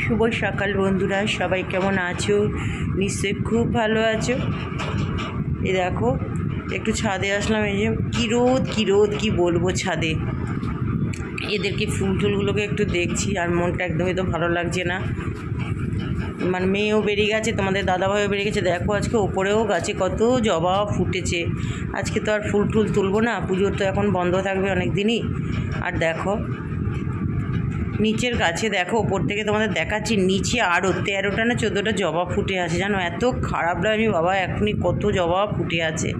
শুভ সকাল বন্ধুরা, সবাই কেমন আছো? নিশ্চয়ই খুব ভালো আছো। এ দেখো, একটু ছাদে আসলাম, এই যে কী রোদ কী রোদ, কী বলব ছাদে। এদেরকে ফুল টুলগুলোকে একটু দেখছি, আর মনটা একদমই তো ভালো লাগছে না। মানে মেয়েও বেরিয়ে গেছে, তোমাদের দাদাভাইও বেরিয়ে গেছে। দেখো, আজকে ওপরেও গাছে কত জবা ফুটেছে। আজকে তো আর ফুল টুল তুলবো না, পুজোর তো এখন বন্ধ থাকবে অনেক দিনই আর দেখো নিচের গাছে দেখো, ওপর থেকে তোমাদের দেখাচ্ছি, নিচে আরও তেরোটা না চোদ্দোটা জবা ফুটে আছে। জানো, এত খারাপ লাগে আমি বাবা, এখনই কত জবা ফুটে আছে।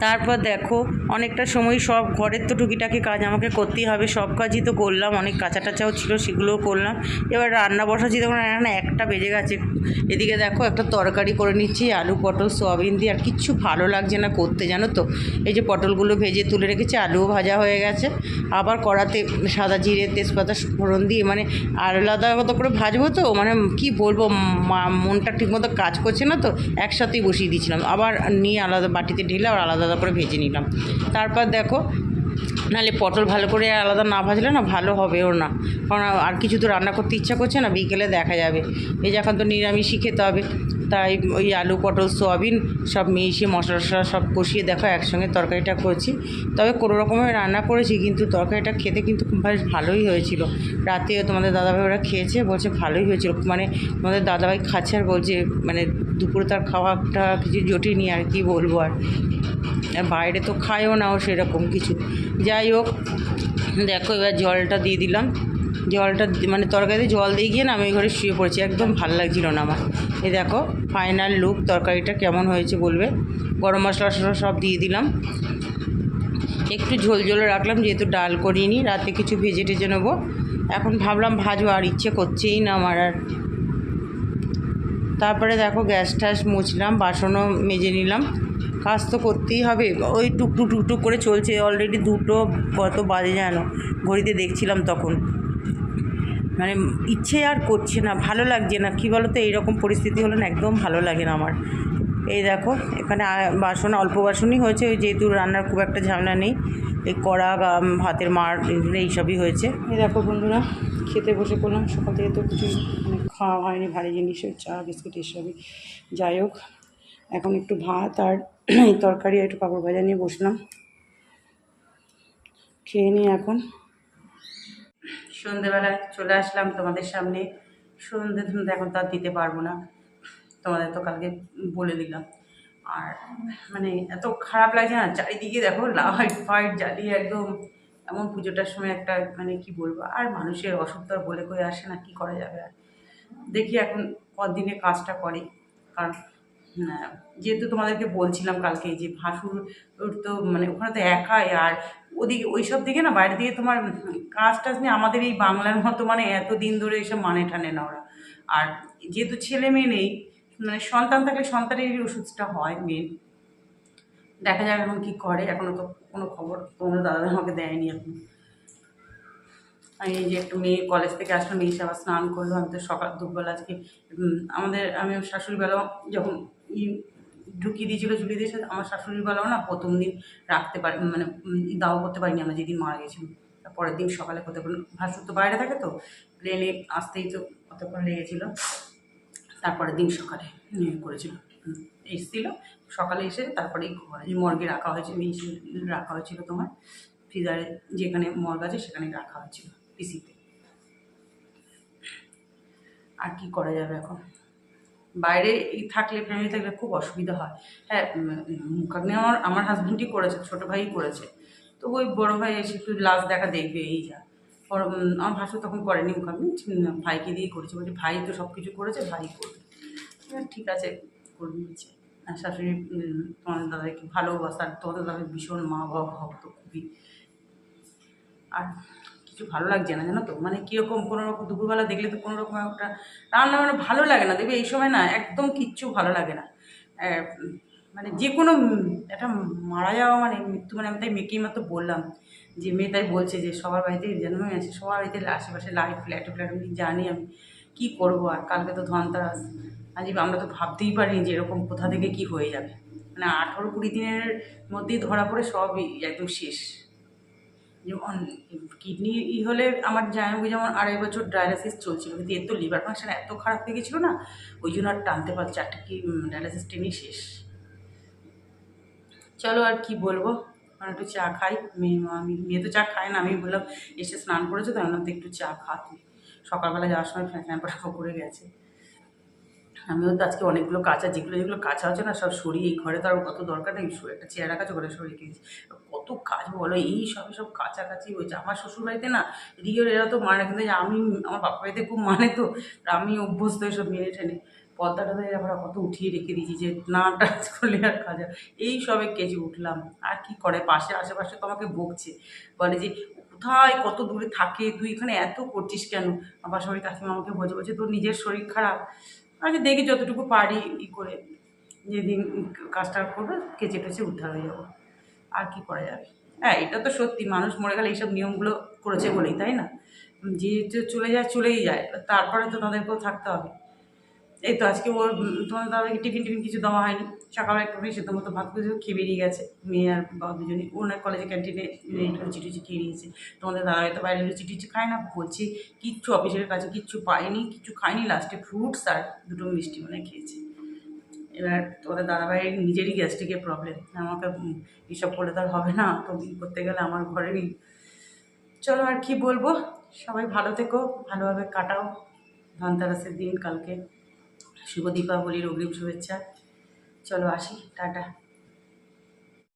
তারপর দেখো, অনেকটা সময় সব ঘরের তো টুকিটাকি কাজ, আমাকে করতেই হবে। সব কাজই তো করলাম, অনেক কাঁচা টাচাও ছিল, সেগুলোও করলাম। এবার রান্না বসাচ্ছি তখন এখন একটা বেজে গেছে। এদিকে দেখো একটা তরকারি করে নিচ্ছি, আলু, পটল, সোয়াবিন দিয়ে। আর কিচ্ছু ভালো লাগছে না করতে, জানো তো? এই যে পটলগুলো ভেজে তুলে রেখেছি, আলুও ভাজা হয়ে গেছে। আবার কড়াতে সাদা জিরে, তেজপাতা, ফোড়ন দিয়ে মানে আলাদা আলাদা করে ভাজবো তো? মানে কি বলব মনটা ঠিকমতো কাজ করছে না তো? একসাথেই বসিয়ে দিয়েছিলাম। আবার নিয়ে আলাদা বাটিতে ঢেলে আবার আলাদা আলাদা করে ভেজে নিলাম। তারপর দেখো নাহলে পটল ভালো করে আলাদা না ভাজলে না ভালো হবেও না। কারণ আর কিছু তো রান্না করতে ইচ্ছা করছে না, বিকেলে দেখা যাবে। এই যে এখন তো নিরামিষই খেতে হবে, তাই ওই আলু, পটল, সোয়াবিন সব মিশিয়ে মশলা টশলা সব কষিয়ে দেখো, একসঙ্গে তরকারিটা করছি। তবে কোনো রকমের রান্না করেছি, কিন্তু তরকারিটা খেতে কিন্তু বেশ ভালোই হয়েছিল। রাতেও তোমাদের দাদাভাই ওরা খেয়েছে, বলছে ভালোই হয়েছিল। মানে তোমাদের দাদাভাই খাচ্ছে আর বলছে মানে দুপুরে তার খাওয়াটা কিছু জটিনি আর কি বলব আর। বাইরে তো খায়ও নাও সেরকম কিছু। যাই হোক, দেখো এবার জলটা দিয়ে দিলাম। জলটা মানে তরকারিতে জল দিয়ে গিয়ে না আমি ঘরে শুয়ে পড়েছি, একদম ভালো লাগছিল না আমার। এই দেখো ফাইনাল লুক তরকারিটা কেমন হয়েছে বলবে? গরম মশলা টশলা সব দিয়ে দিলাম। একটু ঝোল ঝোল রাখলাম, যেহেতু ডাল করিনি, রাতে কিছু ভেজে টেজে নেব। এখন ভাবলাম ভাজবো, আর ইচ্ছে করছেই না আমার আর। তারপরে দেখো গ্যাস ট্যাস মুছলাম, বাসনও মেজে নিলাম। কাজ তো করতেই হবে। ওই টুকটুক টুকটুক করে চলছে। অলরেডি দুটো কত বাজে যেন ঘড়িতে দেখছিলাম তখন। মানে ইচ্ছে আর করছে না, ভালো লাগছে না। কী বলো তো এইরকম পরিস্থিতি হলে না একদম ভালো লাগে না আমার। এই দেখো, এখানে বাসন, অল্প বাসনই হয়েছে। ওই যেহেতু রান্নার খুব একটা ঝামেলা নেই। এই কড়া ভাতের মার, এগুলো এইসবই হয়েছে। এই দেখো বন্ধুরা, খেতে বসে পড়লাম সকাল থেকে তো কিছু মানে খাওয়া হয়নি। ভারী জিনিস চা, বিস্কুট এসবই যাই হোক এখন একটু ভাত আর এই তরকারি একটু পাঁপড় ভাজা নিয়ে বসলাম। খেয়ে নিই এখন। সন্ধেবেলায় চলে আসলাম তোমাদের সামনে। সন্ধে সন্ধে এখন তো দিতে পারব না। তোমাদের তো কালকে বলে দিলাম। আর মানে এত খারাপ লাগছে না, চারিদিকে দেখো লাইট ফাইট জ্বালিয়ে একদম। এমন পুজোটার সময় একটা মানে কি বলব, আর মানুষের অসুখ তো বলে কয়ে আসে না, কি করা যাবে আর। দেখি এখন কদিনে কাজটা করে। কারণ যেহেতু তোমাদেরকে বলছিলাম কালকে যে ভাসুর তো মানে ওখানে তো একাই আর ওদিকে ওই সব দিকে না বাইরে দিকে তোমার কাজ টাজ নিয়ে আমাদের এই বাংলার মতো মানে এত দিন ধরে এসব মানে টানে না ওরা। আর যেহেতু ছেলে মেয়ে নেই মানে সন্তান থাকলে সন্তানেরই ওষুধটা হয় মেন দেখা যাক এখন কী করে এখনও তো কোনো খবর তোমাদের দাদা আমাকে দেয়নি এখন। আমি যে একটু মেয়ে কলেজ থেকে আসলাম মেয়ে এসে আবার স্নান করল, আমি তো সকাল, দুপুরবেলা আজকে আমাদের, আমি আমার শাশুড়ি বেলাও যখন ঢুকিয়ে দিয়েছিলো ঝুলিয়ে দিয়েছে আমার শাশুড়ির বেলাও না প্রথম দিন রাখতে পারি মানে দাও করতে পারিনি আমরা যেদিন মারা গেছিলাম। পরের দিন সকালে করতে পারি ভাসুর তো বাইরে থাকে তো প্লেনে আসতেই তো কতক্ষণ লেগেছিলো। তারপরের দিন সকালে করেছিল। এসেছিল, সকালে এসে তারপরে মর্গে রাখা হয়েছিল ইসে রাখা হয়েছিল তোমার। ফ্রিজারে যেখানে মর্গ আছে সেখানে রাখা হয়েছিল, পিসিতে। আর কি করা যাবে এখন? বাইরে থাকলে ফ্যামিলি থাকলে খুব অসুবিধা হয়। হ্যাঁ মুখাগ্নি আমার আমার হাজব্যান্ডই করেছে ছোটো ভাইই করেছে। তো ওই বড়ো ভাই এসে একটু লাশ দেখা দেখবে এই যা। আমার ভাষা তখন করেনি মুখাগ্নি ভাইকে দিয়ে করেছে। বলছে ভাই তো সব কিছু করেছে ভাই করবে। ঠিক আছে করে নিয়েছে আর শাশুড়ি উম, তোমাদের দাদাকে ভালোবাসা আর তোমাদের দাদা ভীষণ মা বাবা ভক্ত খুবই। আর কিছু ভালো লাগছে না, জানো তো? মানে কীরকম কোনো রকম, দুপুরবেলা দেখলে তো কোনো রকম একটা রান্না মানে ভালো লাগে না। দেখবে এই সময় না একদম কিচ্ছু ভালো লাগে না। মানে যে কোনো একটা মারা যাওয়া মানে মৃত্যু মানে আমি তাই মেয়েকেই মাত্র বললাম, যে মেয়ে তাই বলছে যে সবার বাড়িতে জন্ম আছে সবার বাড়িতে আশেপাশে লাইট ফ্ল্যাট ফ্ল্যাট আমি জানি আমি কী করব আর কালকে তো ধনতেরাস। আজ আমরা তো ভাবতেই পারিনি যে এরকম কোথা থেকে কি হয়ে যাবে। মানে আঠেরো কুড়ি দিনের মধ্যেই ধরা পড়ে সবই একদম শেষ। যেমন কিডনি ই হলে আমার জামাইবাবু যেমন আড়াই বছর ডায়ালিসিস চলছিল, কিন্তু এর তো লিভার ফাংশন এত খারাপ হয়ে গেছিল না, ওই জন্য আর টানতে পারছে চারটে কি ডায়ালিসিস টেনেই শেষ। চলো আর কি বলব আর একটু চা খাই, মেয়ে, আমি, মেয়ে তো চা খায় না, আমি বললাম, এসে স্নান করেছ তো, আমি একটু চা খা তুই। সকালবেলা যাওয়ার সময় ফ্যান ফ্যান করে গেছে। আমিও তো আজকে অনেকগুলো কাঁচা, যেগুলো যেগুলো কাঁচা হচ্ছে না, সব সরিয়ে এই ঘরে তো আর কত দরকার নেই। একটা চেয়ার রাখা ঘরে সরিয়ে দিয়েছি কত কাজ বলো, এই সবে সব কাছাকাছি হয়েছে আমার শ্বশুরবাড়িতে না, এদিকে এরা তো মানে কিন্তু আমি, আমার বাপা বাড়িতে খুব মানে তো, আমি অভ্যস্ত এসব মেনে টেনে পর্দাটা দিয়ে আবার কত উঠিয়ে রেখে দিয়েছি যে, না টাচ করলে আর কাজ। এই সবে কেজি উঠলাম। আর কি করে? পাশে, আশেপাশে তো আমাকে বকছে। বলে যে, কোথায় কত দূরে থাকে, তুই এখানে এত করছিস কেন? আমার শরীর কাকিমা আমাকে বলছে বলছে, তোর নিজের শরীর খারাপ। আচ্ছা দেখি যতটুকু পারি ই করে যেদিন কাজটা করবে কেচে টেচে উদ্ধার হয়ে যাব। আর কি করা যাবে? হ্যাঁ এটা তো সত্যি, মানুষ মরে গেলে এইসব নিয়মগুলো করেছে বলেই, তাই না? যে চলে যায়, চলেই যায়। তারপরে তো তাদেরকেও থাকতে হবে। এই তো আজকে ওর তোমাদের দাদাকে টিফিন টিফিন কিছু দেওয়া হয়নি। সকালে একটু সেদ্ধ মতো ভাত করে খেয়ে বেরিয়ে গেছে। মেয়ে আর বাবা দুজনে ওনার কলেজে ক্যান্টিনে লুচি টুচি খেয়ে নিয়েছে। তোমাদের দাদা তো বাইরে লুচি টুচি খায় না, বলছি কিচ্ছু অফিসের কাছে কিচ্ছু পায়নি, কিচ্ছু খায়নি লাস্টে ফ্রুটস আর দুটো মিষ্টি মানে খেয়েছে। এবার তোমাদের দাদাভাই নিজেরই গ্যাস্ট্রিকের প্রবলেম আমাকে এসব করলে তো আর হবে না তো করতে গেলে আমার ঘরেরই। চলো আর কি বলব? সবাই ভালো থেকো, ভালোভাবে কাটাও। ধনতেরাসের দিন কালকে। শুভ দীপাবলির অগ্রিম শুভেচ্ছা। চলো আসি টাটা।